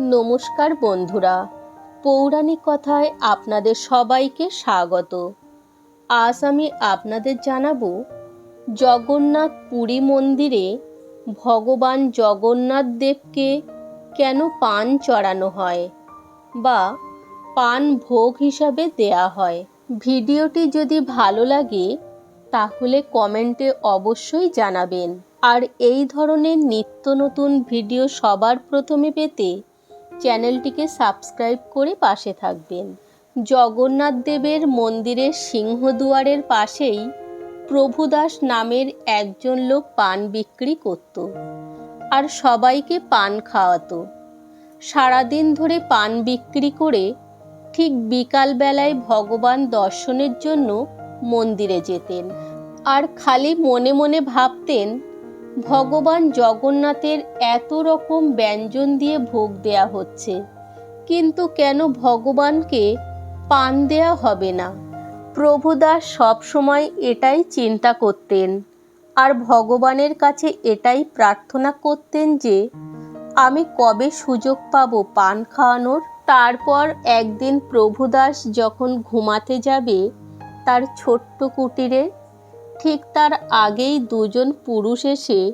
নমস্কার বন্ধুরা। পৌরাণিক কথায় আপনাদের সবাইকে স্বাগত। আজ আমি আপনাদের জানাব জগন্নাথ পুরী মন্দিরে ভগবান জগন্নাথ দেবকে কেন পান চড়ানো হয় বা পান ভোগ হিসাবে দেয়া হয়। ভিডিওটি যদি ভালো লাগে, তাহলে কমেন্টে অবশ্যই জানাবেন। আর এই ধরনের নিত্য নতুন ভিডিও সবার প্রথমে পেতে চ্যানেলটিকে সাবস্ক্রাইব করে পাশে থাকবেন। জগন্নাথ দেবের মন্দিরের সিংহদুয়ারের পাশেই প্রভুদাস নামের একজন লোক পান বিক্রি করত আর সবাইকে পান খাওয়াতো। সারাদিন ধরে পান বিক্রি করে ঠিক বিকালবেলায় ভগবান দর্শনের জন্য মন্দিরে যেতেন। আর খালি মনে মনে ভাবতেন ভগবান জগন্নাথের এত রকম ব্যঞ্জন দিয়ে ভোগ দেয়া হচ্ছে। কিন্তু কেন ভগবানকে পান দেয়া হবে না? প্রভুদাস সবসময় এটাই চিন্তা করতেন। আর ভগবানের কাছে এটাই প্রার্থনা করতেন যে, আমি কবে সুযোগ পাব পান খাওয়ানোর? তারপর একদিন প্রভুদাস যখন ঘুমাতে যাবে, তার ছোট্ট কুটিরে ঠিক তার আগেই দুজন পুরুষ এসে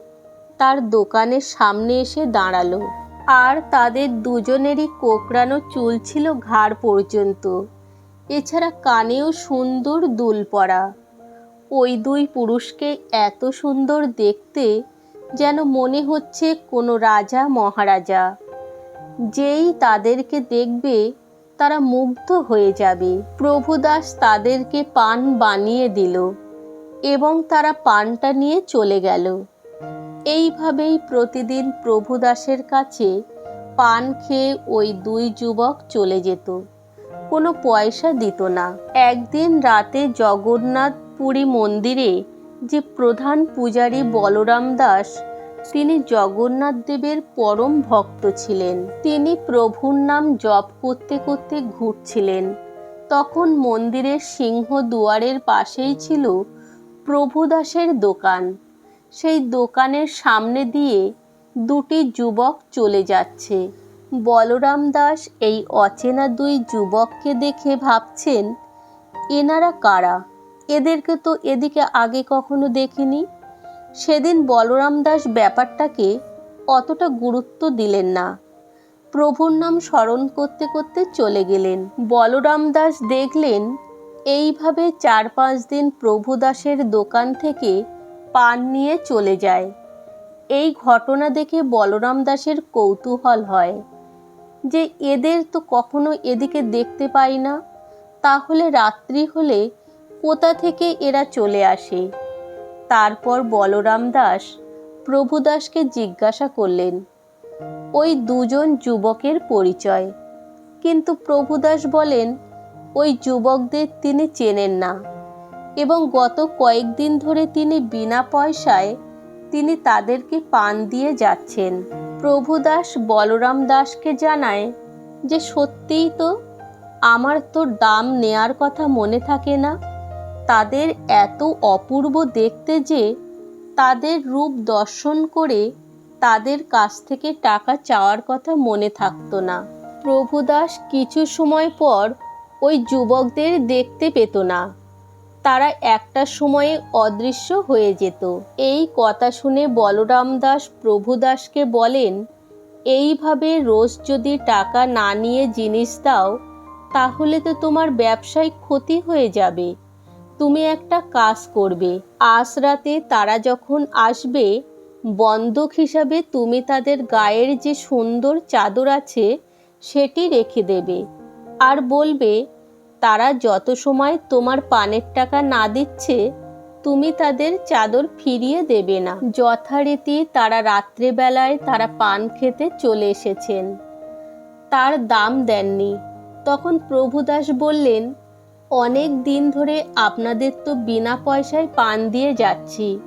তার দোকানের সামনে এসে দাঁড়াল। আর তাদের দুজনেরই কোকড়ানো চুল ছিল ঘাড় পর্যন্ত। এছাড়া কানেও সুন্দর দুল পরা। ওই দুই পুরুষকে এত সুন্দর দেখতে যেন মনে হচ্ছে কোনো রাজা, মহারাজা। যেই তাদেরকে দেখবে তারা মুগ্ধ হয়ে যাবে। প্রভুদাস তাদেরকে পান বানিয়ে দিল। এবং তারা পানটা নিয়ে চলে গেল। এইভাবেই প্রতিদিন প্রভুদাসের কাছে পান খেয়ে ওই দুই যুবক চলে যেত। কোনো পয়সা দিত না। একদিন রাতে জগন্নাথ পুরী মন্দিরে যে প্রধান পূজারী বলরাম দাস, তিনি জগন্নাথ দেবের পরম ভক্ত ছিলেন। তিনি প্রভুর নাম জপ করতে করতে ঘুরছিলেন। তখন মন্দিরের সিংহ দুয়ারের পাশেই ছিল প্রভুদাসের দোকান। সেই দোকানের সামনে দিয়ে দুটি যুবক চলে যাচ্ছে। বলরাম দাস এই অচেনা দুই যুবককে দেখে ভাবছেন, এনারা কারা? এদেরকে তো এদিকে আগে কখনো দেখিনি। সেদিন বলরাম দাস ব্যাপারটাকে অতটা গুরুত্ব দিলেন না। প্রভুর নাম স্মরণ করতে করতে চলে গেলেন। বলরাম দাস দেখলেন এইভাবে চার পাঁচ দিন প্রভুদাসের দোকান থেকে পান নিয়ে চলে যায়। এই ঘটনা দেখে বলরাম দাসের কৌতূহল হয় যে, এদের তো কখনো এদিকে দেখতে পাই না। তাহলে রাত্রি হলে কোথা থেকে এরা চলে আসে? তারপর বলরাম দাস প্রভুদাসকে জিজ্ঞাসা করলেন, ওই দুজন যুবকের পরিচয়? কিন্তু প্রভুদাস বলেন ওই যুবকদের তিনি চেনেন না এবং গত কয়েকদিন ধরে তিনি বিনা পয়সায় তিনি তাদেরকে পান দিয়ে যাচ্ছেন। প্রভুদাস বলরাম দাসকে জানায় যে সত্যিই তো আমার তো দাম নেয়ার কথা মনে থাকে না। তাদের এত অপূর্ব দেখতে যে তাদের রূপ দর্শন করে তাদের কাছ থেকে টাকা চাওয়ার কথা মনে থাকতো না। প্রভুদাস কিছু সময় পর ওই যুবকদের দেখতে পেত না। তারা একটা সময়ে অদৃশ্য হয়ে যেত। এই কথা শুনে বলরাম দাস প্রভুদাসকে বলেন, এইভাবে রোজ যদি টাকা না নিয়ে জিনিস দাও, তাহলে তো তোমার ব্যবসায় ক্ষতি হয়ে যাবে। তুমি একটা কাজ করবে। আজ রাতে তারা যখন আসবে, বন্ধক হিসাবে তুমি তাদের গায়ের যে সুন্দর চাদর আছে, সেটি রেখে দেবে। আর বলবে, তারা যত সময় তোমার পানের টাকা না দিচ্ছে, তুমি তাদের চাদর ফিরিয়ে দেবে না। যথারীতি তারা রাত্রেবেলায় তারা পান খেতে চলে এসেছেন। তার দাম দেননি। তখন প্রভুদাস বললেন, অনেক দিন ধরে আপনাদের তো বিনা পয়সায় পান দিয়ে যাচ্ছি।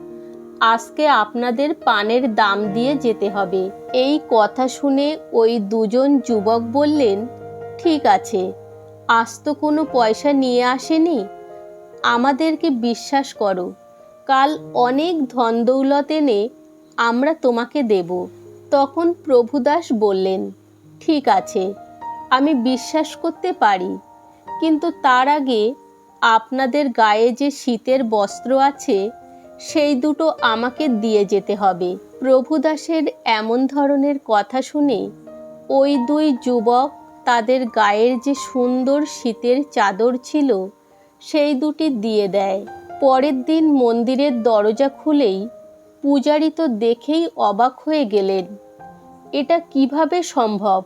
আজকে আপনাদের পানের দাম দিয়ে যেতে হবে। এই কথা শুনে ওই দুজন যুবক বললেন ঠিক আছে। আজ তো কোনো পয়সা নিয়ে আসেনি। আমাদেরকে বিশ্বাস করো, কাল অনেক ধন দৌলত এনে আমরা তোমাকে দেব। তখন প্রভুদাস বললেন, ঠিক আছে, আমি বিশ্বাস করতে পারি। কিন্তু তার আগে আপনাদের গায়ে যে শীতের বস্ত্র আছে, সেই দুটো আমাকে দিয়ে যেতে হবে। প্রভুদাসের এমন ধরনের কথা শুনে ওই দুই যুবক তাদের গায়ের যে সুন্দর শীতের চাদর ছিল, সেই দুটি দিয়ে দেয়। পরের দিন মন্দিরের দরজা খুলেই পূজারি তো দেখেই অবাক হয়ে গেলেন, এটা কীভাবে সম্ভব?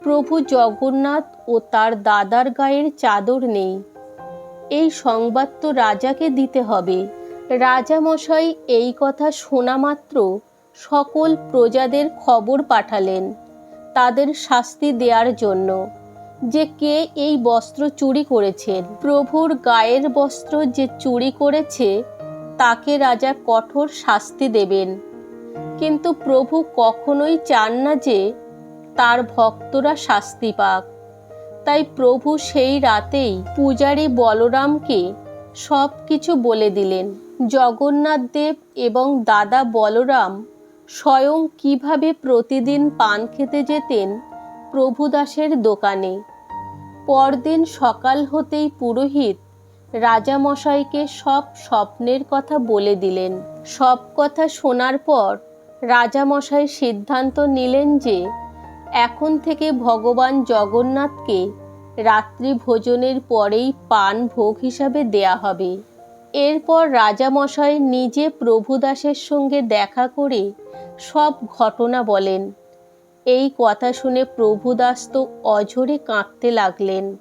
প্রভু জগন্নাথ ও তার দাদার গায়ের চাদর নেই। এই সংবাদ তো রাজাকে দিতে হবে। রাজামশাই এই কথা শোনা মাত্র সকল প্রজাদের খবর পাঠালেন। তাদের শাস্তি দেওয়ার জন্য, যে কে এই বস্ত্র চুরি করেছেন। প্রভুর গায়ের বস্ত্র যে চুরি করেছে, তাকে রাজা কঠোর শাস্তি দেবেন। কিন্তু প্রভু কখনোই চান না যে তার ভক্তরা শাস্তি পাক। তাই প্রভু সেই রাতেই পূজারী বলরামকে সব কিছু বলে দিলেন। জগন্নাথ দেব এবং দাদা বলরাম স্বয়ং কীভাবে প্রতিদিন পান খেতে যেতেন প্রভুদাসের দোকানে। পরদিন সকাল হতেই পুরোহিত রাজামশাইকে সব স্বপ্নের কথা বলে দিলেন। সব কথা শোনার পর রাজামশাই সিদ্ধান্ত নিলেন যে এখন থেকে ভগবান জগন্নাথকে রাত্রি ভোজনের পরেই পান ভোগ হিসাবে দেয়া হবে। এরপর রাজামশাই নিজে প্রভুদাসের সঙ্গে দেখা করে সব ঘটনা বলেন। এই কথা শুনে প্রভুদাস তো অঝরে কাঁদতে লাগলেন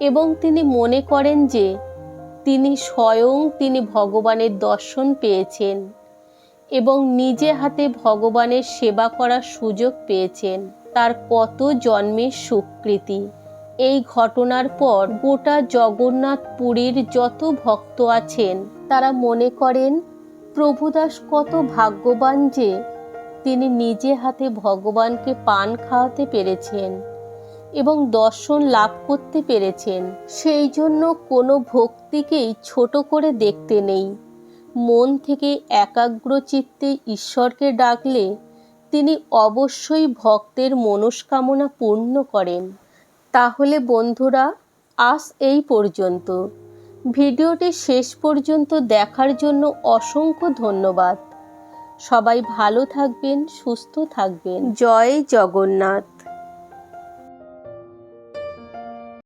এবং তিনি মনে করেন যে তিনি স্বয়ং তিনি ভগবানের দর্শন পেয়েছেন এবং নিজে হাতে ভগবানের সেবা করার সুযোগ পেয়েছেন। তার কত জন্মের সুকৃতি। এই ঘটনার পর গোটা জগন্নাথ পুরীর যত ভক্ত আছেন, তারা মনে করেন, প্রভুদাস কত ভাগ্যবান যে তিনি নিজে হাতে ভগবানকে পান খাওয়াতে পেরেছেন এবং দর্শন লাভ করতে পেরেছেন। সেই জন্য কোনো ভক্তিকেই ছোট করে দেখতে নেই। মন থেকে একাগ্র চিত্তে ঈশ্বরকে ডাকলে তিনি অবশ্যই ভক্তের মনস্কামনা পূর্ণ করেন। তাহলে বন্ধুরা, আজ এই পর্যন্ত। ভিডিওটি শেষ পর্যন্ত দেখার জন্য অসংখ্য ধন্যবাদ। সবাই ভালো থাকবেন, সুস্থ থাকবেন। জয় জগন্নাথ।